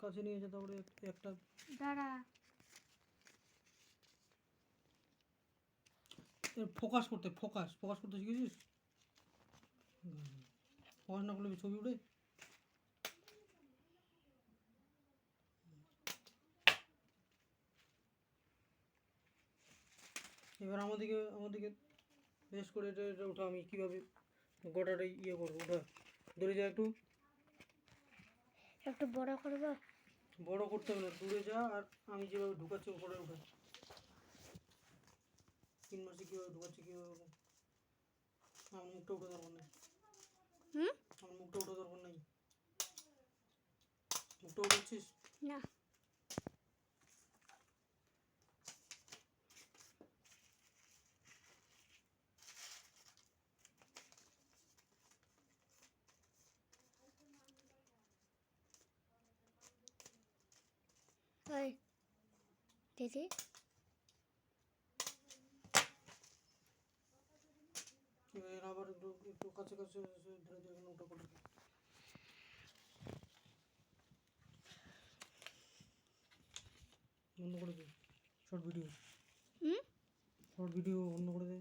কাছে নিয়ে যেতে তারপরে এক- একটা দাঁড়া। ফোকাস করতে ফোকাস ফোকাস করতে শিখেছিস? ফোকাস না করলে ছবি উঠে? এবার আমাদেরকে আমাদেরকে বেশ করে এটা এটা ওঠা আমি কীভাবে গোটাটা ইয়ে করব ওঠা দূরে যা একটু। একটু বড় করব বড় করতে হবে না দূরে যা আর আমি যেভাবে ঢুকাচ্ছি উপরে ওঠা তিন মাসে কীভাবে ঢুকাচ্ছি কীভাবে আমার মুখটা উঠে দরকার নেই। হুম? আমার মুখটা উঠে দরকার নেই। মুখটা উঠাচ্ছিস? না। ওই দিদি আবার একটু একটু কাছে কাছে ধরে করে দে। বন্ধ করে দে। শর্ট ভিডিও শর্ট ভিডিও বন্ধ করে দে।